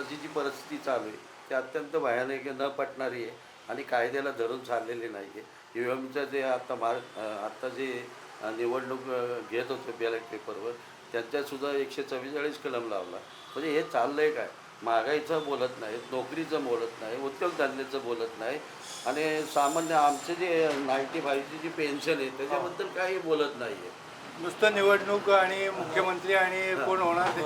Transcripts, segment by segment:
आत्ताची जी परिस्थिती चालू आहे ती अत्यंत भयानक न पटणारी आहे आणि कायद्याला धरून चाललेली नाही आहे. यू एमचं जे आत्ता मार आत्ता जे निवडणूक घेत होते बॅलेट पेपरवर त्यांच्यासुद्धा एकशे चव्वेचाळीस कलम लावला. म्हणजे हे चाललं आहे काय? महागाईचं बोलत नाही नोकरीचं बोलत नाही उद्योगधंद्याचं बोलत नाही आणि सामान्य आमचे जे नाईन्टी फाईव्हची जी पेन्शन आहे त्याच्याबद्दल काही बोलत नाही आहे नुसतं निवडणूक आणि मुख्यमंत्री आणि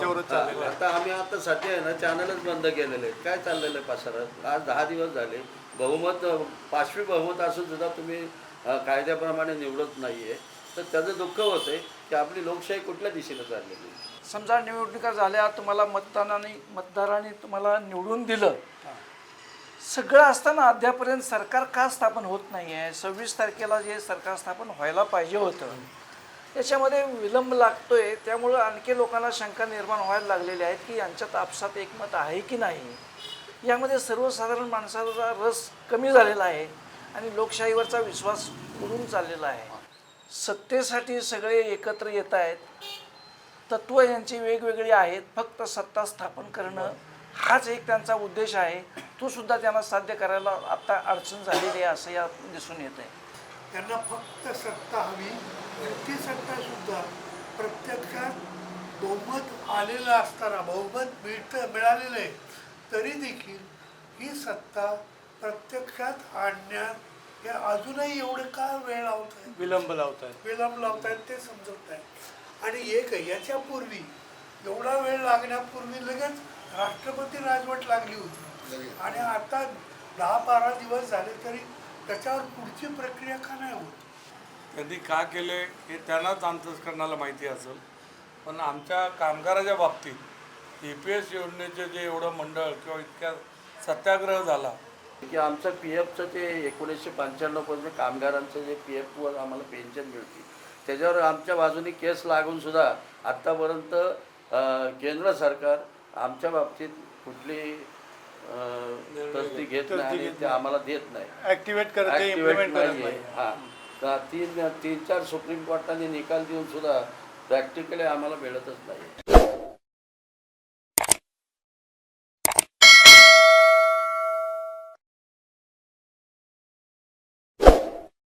त्याच्यावरच चाललेलं आहे. आता आम्ही आता सध्या आहे ना चॅनलच बंद केलेले काय चाललेलं आहे पासरात आज दहा दिवस झाले. बहुमत पाचवी बहुमत असून सुद्धा तुम्ही अ, कायद्याप्रमाणे निवडत नाही आहे तर त्याचं दुःख होतं आहे की आपली लोकशाही कुठल्या दिशेनं चाललेली आहे? समजा निवडणुका झाल्या तुम्हाला मतदानाने मतदारांनी तुम्हाला निवडून दिलं. सगळं असताना अद्यापर्यंत सरकार का स्थापन होत नाही आहे सव्वीस तारखेला जे सरकार स्थापन व्हायला पाहिजे होतं. याच्यामध्ये विलंब लागतोय. त्यामुळं आणखी लोकांना शंका निर्माण व्हायला लागलेल्या आहेत की यांच्यात आपसात एकमत आहे की नाही? यामध्ये सर्वसाधारण माणसाचा रस कमी झालेला आहे आणि लोकशाहीवरचा विश्वास उडून चाललेला आहे. सत्तेसाठी सगळे एकत्र येत आहेत. तत्व यांची वेगवेगळी आहेत. फक्त सत्ता स्थापन करणं हाच एक त्यांचा उद्देश आहे. तो सुद्धा त्यांना साध्य करायला आता अडचण झालेली आहे असं या दिसून येत आहे त्यांना फक्त सत्ता हवी. ती सत्ता सुद्धा. प्रत्यक्षात बहुमत आलेलं असताना बहुमत मिळतं मिळालेलं आहे तरी देखील ही सत्ता प्रत्यक्षात आणण्यात हे अजूनही एवढं का वेळ लावत आहे विलंब लावतात विलंब लावतायत ते समजत नाही आणि एक आहे, याच्यापूर्वी एवढा वेळ लागण्यापूर्वी लगेच राष्ट्रपती राजवट लागली होती. आणि आता दहा बारा दिवस झाले तरी त्याच्यावर पुढची प्रक्रिया का नाही होत? त्यांनी का केले हे त्यांनाच अंतस्करणाला माहिती असेल. पण आमच्या कामगाराच्या बाबतीत ई पी एस योजनेचे जे एवढं मंडळ किंवा इतक्या सत्याग्रह झाला. की आमचं पी एफचं ते एकोणीसशे पंच्याण्णवपासून कामगारांचं जे पी एफवर आम्हाला पेन्शन मिळते. त्याच्यावर आमच्या बाजूने केस लागून सुद्धा आत्तापर्यंत केंद्र सरकार आमच्या बाबतीत कुठली तसदी घेत नाही आणि ते आम्हाला देत नाही. ऍक्टिव्हेट करत नाही Activate इम्प्लिमेंट करत नाहीये. नाही. हा. तर तीन तीन चार सुप्रीम कोर्टाने निकाल देऊन सुद्धा प्रॅक्टिकली आम्हाला मिळतच नाही